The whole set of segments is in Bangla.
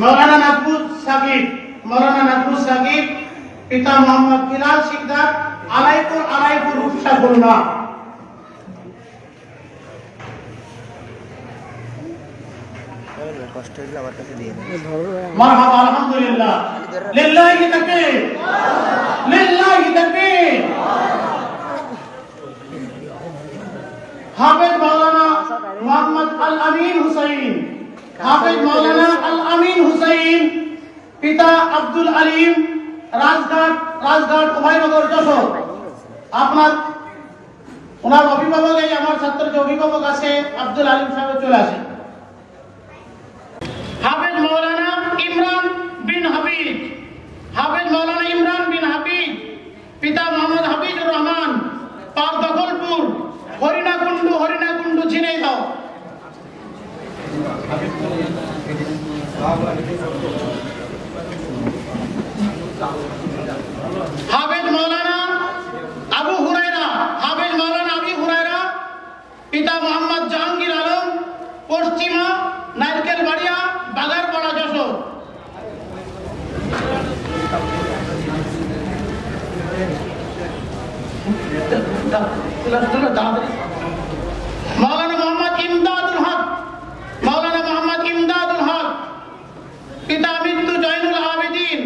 মৌলানা নাকবুল সাকিব, মৌলানা নাকবুল সাকিব, পিতা মোহাম্মদ বিলাল শিকদার আলাইপুর আলাইপুর রূপসা খুলনা কষ্ট হলে আমার কাছে দিয়ে আলহামদুলিল্লাহ হাফেজ মাওলানা মোহাম্মদ আমিন হুসাইন। হাফেজ মাওলানা আল আমিন হুসাইন, পিতা আব্দুল আলিম, রাজঘাট রাজঘাট উভয়নগর যশোর। আপনার, ওনার অভিভাবক এই আমার ছাত্রের যে অভিভাবক আছে, আব্দুল আলিম সাহেব চলে আসেন হাফেজ মৌলানা ইমরান বিন হাবিব হাফেজ মৌলানা ইমরান বিন হাবিব পিতা মোহাম্মদ হাফিজুর রহমান পার দখলপুর হরিণাকুণ্ডু হরিণাকুণ্ডু ঝিনাইদহ হাফেজ মৌলানা আবু হুরায়রা, হাফেজ মৌলানা আবি হুরায়রা, পিতা মোহাম্মদ জাহাঙ্গীর আলম, পশ্চিমা নারকেল বাড়িয়া বাগারপাড়া যশোর। মাওলানা মোহাম্মদ ইমদাদুল হক মাওলানা মোহাম্মদ ইমদাদুল হক পিতা মৃত্যু জয়নুল আবেদিন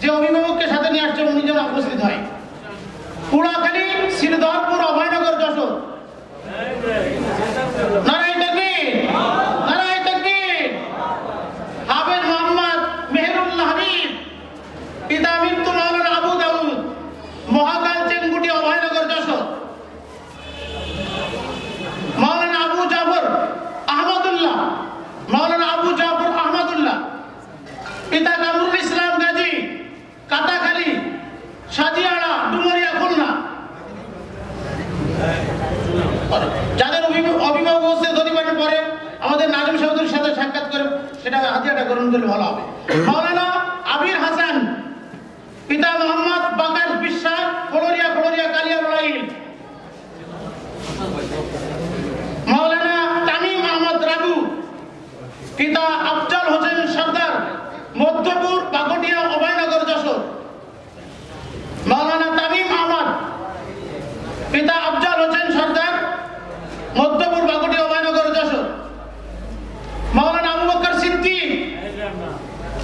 যে অভিভাবককে সাথে নিয়ে আসছে উনি যেন উপস্থিত হয়। পুরাখালী শ্রীধরপুর অভয়নগর যশোর নারায় তাকবীর নারায় তাকবীর হাফেজ মোহাম্মদ মেহরুল্লাহ হাবিব পিতা মৃত্যু মাওলানা আবু দাউদ মহাকাল চেঙ্গুটি অভয়নগর যশোর মাওলানা আবু জাফর আহমদুল্লাহ মাওলানা আবু জাফর আহমদুল্লাহ পিতা কামরুল ইসলাম গাজী কাটাখালী সাজিয়াড়া ডুমরিয়া খুলনা যাদের অভিভাবক অভিভাবক উপস্থিত হতে পারেন পরে আমাদের নাজম সাহেবের সাথে সাক্ষাৎ করে সেটা করলে ভালো হবে মাওলানা আবির হাসান পিতা মোহাম্মদ বাকার বিশ্বাস ফলোরিয়া ফলোরিয়া কালিয়া লড়াইল মাওলানা তামিম আহমদ রাবু পিতা আফজাল হোসেন সর্দার মধ্যপুর বাগটিয়া অভয়নগর যশোর মাওলানা তামিম আহমদ পিতা আফজাল হোসেন সর্দার মধ্যপুর বাগুটি অভয়নগর যশোর মাওলানা আবু বকর সিদ্দিক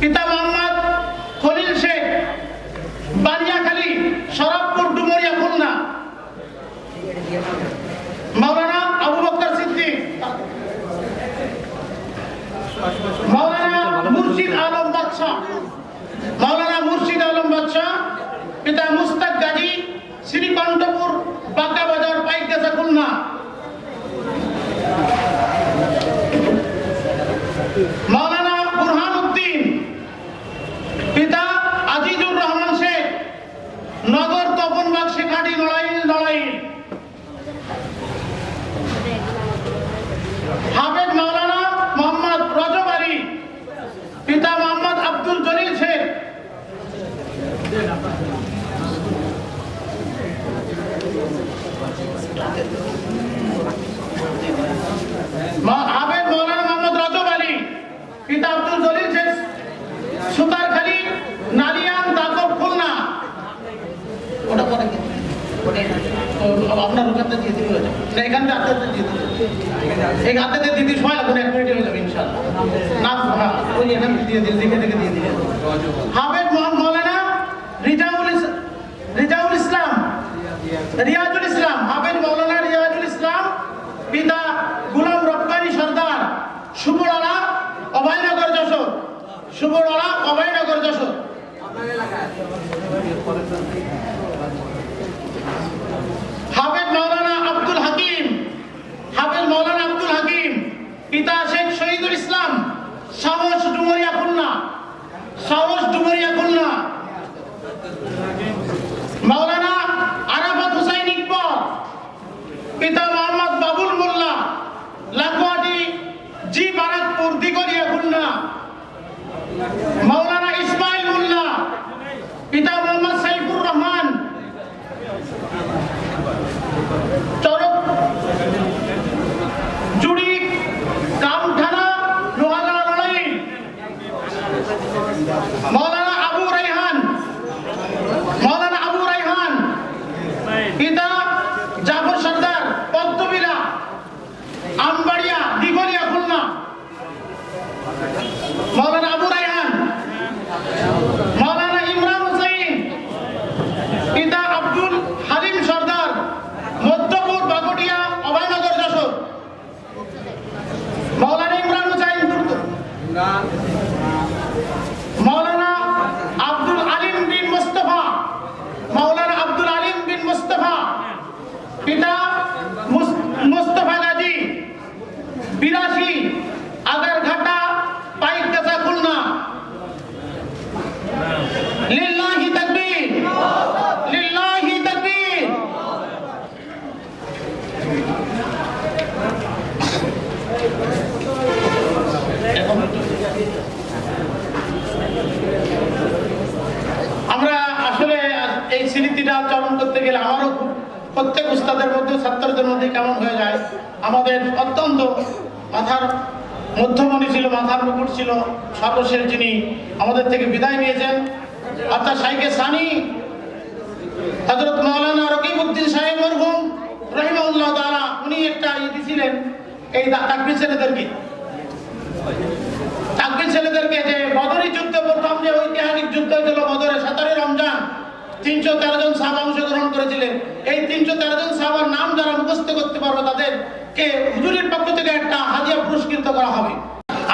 পিতা মোহাম্মদ খলিল শেখ বানিয়াখালী শরবপুর ডুমরিয়া খুলনা মাওলানা আবু বকর সিদ্দিক। মাওলানা মুর্শিদ আলম বাদশাহ। মাওলানা মুর্শিদ আলম বাদশাহ, পিতা মুস্তাক গাজী শ্রীকণ্ঠপুর বাঁকা বাজার পাইকাসা খুলনা। মাওলানা বুরহান উদ্দিন পিতা আজিজুর রহমান শেখ, নগর তপনবাগ শেখাটি লড়াই লড়াই হাফেজ মাওলানা মোহাম্মদ রজব আলী, পিতা মোহাম্মদ আব্দুল জলিল শেখ। হাফেজ মৌলানা মোহাম্মদ পিতা আব্দুল জলিল শেখ। সুতারখালী, নালিয়ান দাকব খুলনা। ওটা কি? আপনার ওখানটা দিয়ে দিলে হয়ে যাবে। এখানটা আপনাদের দিয়ে দিলে এই হাতে দিদি সময় লাগবে এক মিনিটে হয়ে যাবে, ইনশাআল্লাহ। না হ্যাঁ ওই এখানে দিয়ে দিলে, দেখে দেখে দিয়ে দিলে। হাফেজ মোহাম্মদ মৌলানা রিজাউল রিজাউল ইসলাম, রিয়াজুল ইসলাম, হাফেজ মৌলানা রিয়াজুল ইসলাম, পিতা গুলাম রব্বানি সর্দার সুবড়ালা অভয়নগর যশোর। সুবড়ালা অভয়নগর যশোর। হাফেজ মৌলানা আব্দুল হাকিম হাফেজ মৌলানা আব্দুল হাকিম পিতা শেখ শহীদুল ইসলাম সাহস ডুমরিয়া খুলনা সাহস ডুমরিয়া খুলনা মাওলানা আরাফাত হুসাইন ইকবল পিতা মোহাম্মদ বাবুল মোল্লা লাখোয়াটি জি বারাকপুর দিগরিয়া খুলনা মাওলানা ইসমাইল মোল্লা মোহাম্মদ সাইফুর রহমান। প্রত্যেক উস্তাদের মধ্যে ছাত্রদের মধ্যে কেমন হয়ে যায়। আমাদের অত্যন্ত মাথার মধ্যমণি ছিল, মাথার মুকুট ছিল, সর্বশেষ যিনি আমাদের থেকে বিদায় নিয়েছেন। অর্থাৎ সাইকে সানি হজরত মৌলানা রকিবউদ্দিন সাহেব মরহুম রহিমাউল্লাহ তাআলা, উনি একটা ইয়ে দিছিলেন এই তাকবির ছেলেদেরকে। তাকবির ছেলেদেরকে যে বদরি যুদ্ধ প্রথম যে ঐতিহাসিক যুদ্ধ হয়েছিল তিনশো তেরো জন সাহাবা অংশগ্রহণ করেছিলেন। এই তিনশো তেরো জন সাহাবার নাম যারা মুখস্থ করতে পারবে তাদেরকে হুজুরের পক্ষ থেকে একটা হাজিয়া পুরস্কৃত করা হবে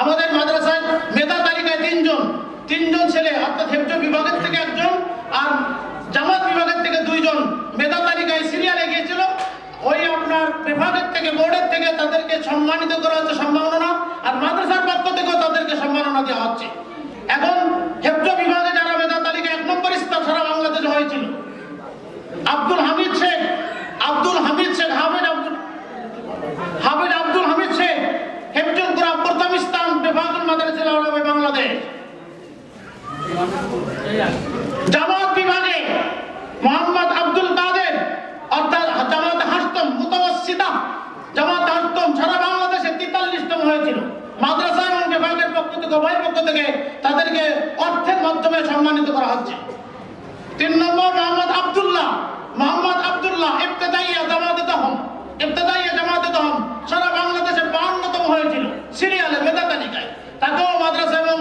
আমাদের মাদ্রাসায় মেধা তালিকায় তিনজন তিনজন ছেলে অর্থাৎ হেফজ বিভাগের থেকে একজন আর জামাত বিভাগের থেকে দুইজন মেধা তালিকায় সিরিয়ালে গিয়েছিল ওই আপনার বিভাগের থেকে বোর্ডের থেকে তাদেরকে সম্মানিত করা হচ্ছে সম্মাননা আর মাদ্রাসার পক্ষ থেকেও তাদেরকে সম্মাননা দেওয়া হচ্ছে এখন হেফজ বিভাগে যারা মেধা তালিকা এক নম্বর স্তর সারা বাংলাদেশে হয়েছিল আব্দুল হামিদ শেখ আব্দুল হামিদ শেখ হামিদ আব্দুল হামিদ আব্দুল হামিদ শেখ হেফজুল কোরআন প্রথম স্থান বিভাগুল মাদ্রাসা আলমে বাংলাদেশ জামাত বিভাগে মোহাম্মদ আব্দুল কাদের, অর্থাৎ জামাত হাসতম মুতাওয়াসিতা জামাত হাসতম সারা বাংলাদেশে তেতাল্লিশতম হয়েছিল। মাদ্রাসা এবং বিভাগের পক্ষ থেকে উভয় পক্ষ থেকে তাদেরকে অর্থের মাধ্যমে সম্মানিত করা হচ্ছে। তিন নম্বর, মোহাম্মদ আব্দুল্লাহ। মোহাম্মদ আব্দুল্লাহ ইবতেদাইয়া জামাতে দহম ইবতেদাইয়া জামাতে দহম সারা বাংলাদেশে বাহান্নতম হয়েছিল। সিরিয়ালে মেধা তালিকায়। তাকেও মাদ্রাসা এবং